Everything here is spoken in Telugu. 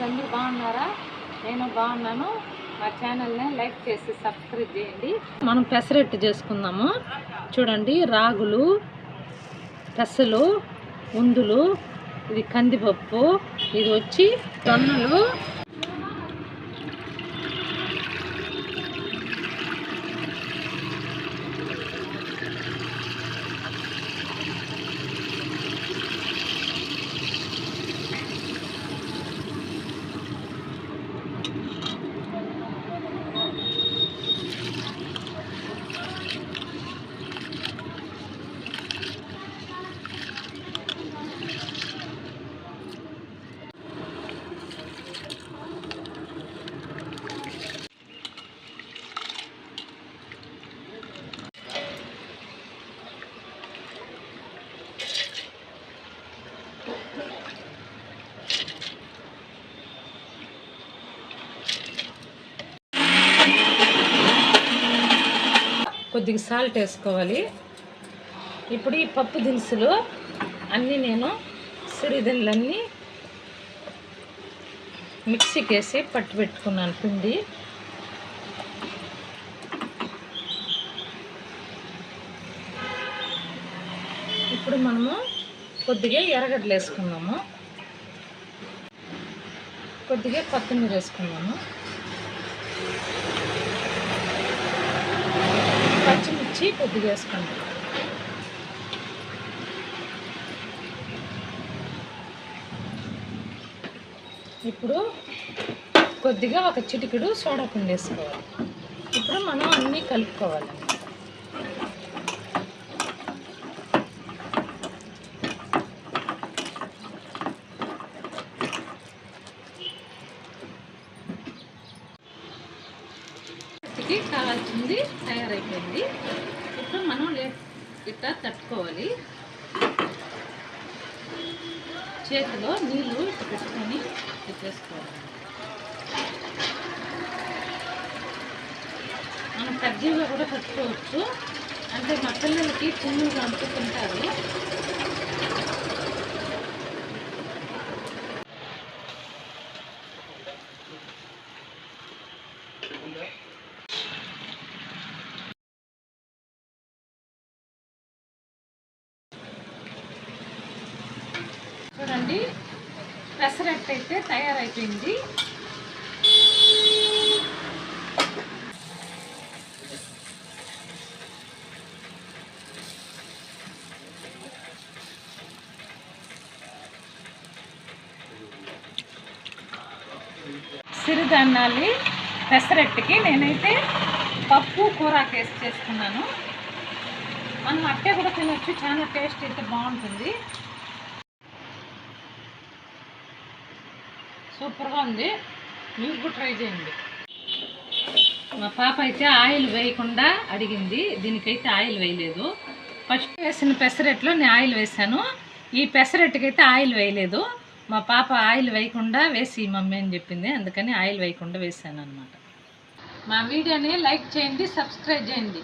బాగున్నారా? నేను బాగున్నాను. మా ఛానల్ని లైక్ చేసి సబ్స్క్రైబ్ చేయండి. మనం పెసరెట్టు చేసుకుందాము. చూడండి రాగులు పెసలు ఉందులు ఇది కందిపప్పు ఇది వచ్చి తొన్నులు కొద్దిగా సాల్ట్ వేసుకోవాలి. ఇప్పుడు ఈ పప్పు దినుసులు అన్నీ నేను సిరిదిండ్లన్నీ మిక్సీకి వేసి పట్టు పెట్టుకున్నాను పిండి. ఇప్పుడు మనము కొద్దిగా ఎర్రగడ్డలు వేసుకున్నాము. కొద్దిగా కొత్తిమీర వేసుకున్నాము. కొద్దిగా ఇప్పుడు కొద్దిగా ఒక చిటికెడు సోడా పిండి వేసుకోవాలి. ఇప్పుడు మనం అన్నీ కలుపుకోవాలి. కావాల్సింది తయారైపోయింది. ఇప్పుడు మనం ఇట్లా తట్టుకోవాలి. చేతిలో నీళ్ళు ఇట్లా పెట్టుకొని పెట్టేసుకోవాలి. మనం కజ్జీగా కూడా పెట్టుకోవచ్చు. అంటే మా పిల్లలకి చిన్నగా అంటుకుంటారు చూడండి. పెసరట్టు అయితే తయారైపోయింది. సిరిధాన్యాలు పెసరట్టుకి నేనైతే పప్పు కూరకేస్ చేసుకున్నాను. మనం అట్టే కూడా తినొచ్చు. చాలా టేస్ట్ అయితే బాగుంటుంది. సూపర్గా ఉంది. మీరు కూడా ట్రై చేయండి. మా పాప అయితే ఆయిల్ వేయకుండా అడిగింది. దీనికైతే ఆయిల్ వేయలేదు. ఫస్ట్ వేసిన పెసరట్లో నేను ఆయిల్ వేసాను ఈ పెసరట్టుకైతే ఆయిల్ వేయలేదు. మా పాప ఆయిల్ వేయకుండా వేసి మమ్మీ అని చెప్పింది. అందుకని ఆయిల్ వేయకుండా వేసాను అనమాట మా వీడియోని లైక్ చేయండి సబ్స్క్రైబ్ చేయండి.